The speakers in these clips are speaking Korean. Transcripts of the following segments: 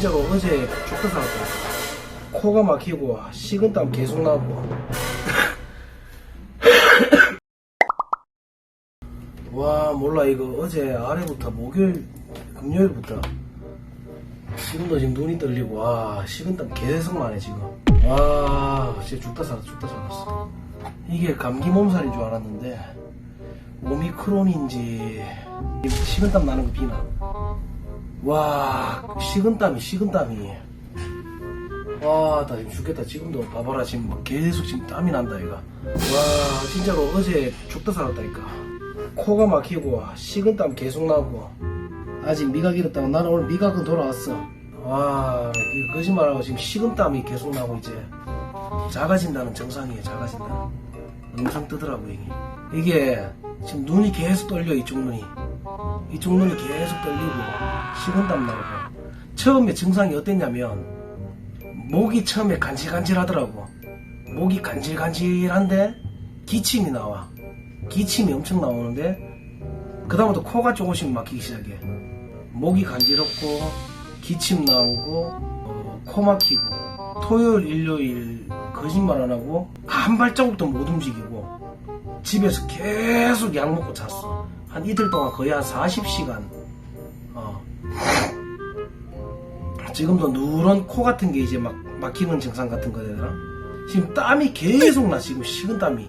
진짜로 어제 죽다 살았다. 코가 막히고 식은땀 계속 나고. 와 몰라 이거 어제 아래부터 목요일 금요일부터 지금도 지금 눈이 떨리고 와 식은땀 계속 나네 지금 와 진짜 죽다 살았어 죽다 살았어 이게 감기 몸살인 줄 알았는데 오미크론인지 식은땀 나는 거 비나 와 식은땀이 식은땀이. 와 나 지금 죽겠다. 지금도 봐봐라. 지금 막 계속 지금 땀이 난다 이거 와 진짜로 어제 죽다 살았다니까. 코가 막히고 식은땀 계속 나고. 아직 미각 잃었다고 나는 오늘 미각은 돌아왔어. 와 거짓말하고 지금 식은땀이 계속 나고 이제. 작아진다는 정상이에요 작아진다. 영상 뜨더라고 이게. 이게 지금 눈이 계속 떨려 이쪽 눈이 이쪽 눈이 계속 떨리고 식은땀 나고 처음에 증상이 어땠냐면 목이 처음에 간질간질하더라고. 목이 간질간질한데 기침이 나와. 기침이 엄청 나오는데 그 다음부터 코가 조금씩 막히기 시작해. 목이 간지럽고 기침 나오고 어, 코 막히고 토요일 일요일 거짓말 안 하고 한 발자국도 못 움직이고 집에서 계속 약 먹고 잤어 한 이틀 동안 거의 한 40시간 어. 지금도 누런 코 같은 게 이제 막 막히는 증상 같은 거 되더라. 지금 땀이 계속 나 지금 식은 땀이.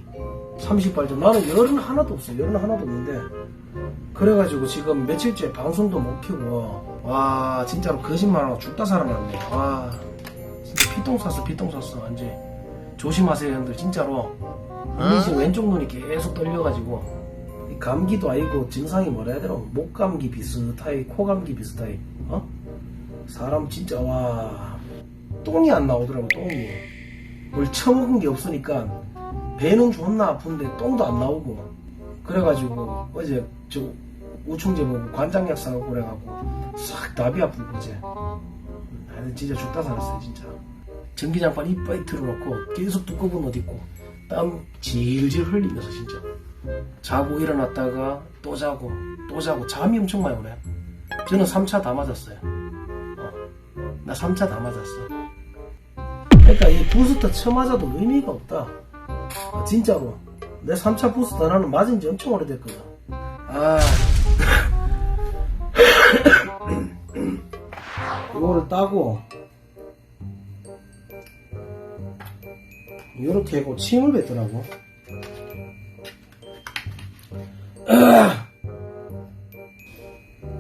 30발 전 나는 열은 하나도 없어. 열은 하나도 없는데. 그래가지고 지금 며칠째 방송도 못 켜고 와 진짜로 거짓말하고 죽다 살아났네. 와 진짜 피똥 쌌어 피똥 쌌어. 완전 조심하세요 형들. 진짜로. 눈이 지금 왼쪽 눈이 계속 떨려가지고. 이 감기도 아니고 증상이 뭐라 해야 되나 목 감기 비슷하이 코 감기 비슷하이. 어? 사람 진짜 와 똥이 안 나오더라고 똥이. 뭘 처먹은 게 없으니까 배는 존나 아픈데 똥도 안 나오고. 그래가지고 어제 저 우충제 보고 관장약 사고 그래갖고 싹 답이 아프고 어제. 하여튼 진짜 죽다 살았어요 진짜. 전기장판 이빨 틀어놓고 계속 두꺼운 옷 입고 땀 질질 흘리면서 진짜 자고 일어났다가 또 자고 또 자고. 잠이 엄청 많이 오네. 저는 3차 다 맞았어요. 어, 나 3차 다 맞았어 그러니까 이 부스터 쳐맞아도 의미가 없다. 아, 진짜로. 내 3차 부스터 나는 맞은 지 엄청 오래됐거든. 아. 이거를 따고 이렇게 하고 침을 뱉더라고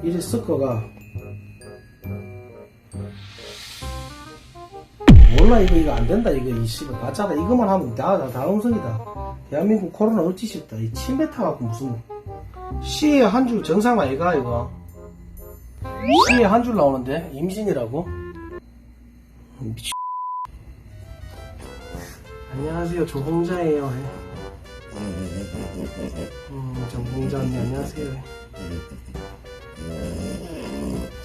이래 섞어가 몰라 이거 이거 안 된다 이거. 이 씨발 가짜다. 이거만 하면 다, 다 다음성이다. 대한민국 코로나 어찌 싶다. 이 침뱉어 갖고 무슨 시에 한 줄 정상 아이가 이거? 시에 한 줄 나오는데? 임신이라고? 미치 안녕하세요. 조봉자예요. 음 정봉자 언니 안녕하세요 はい。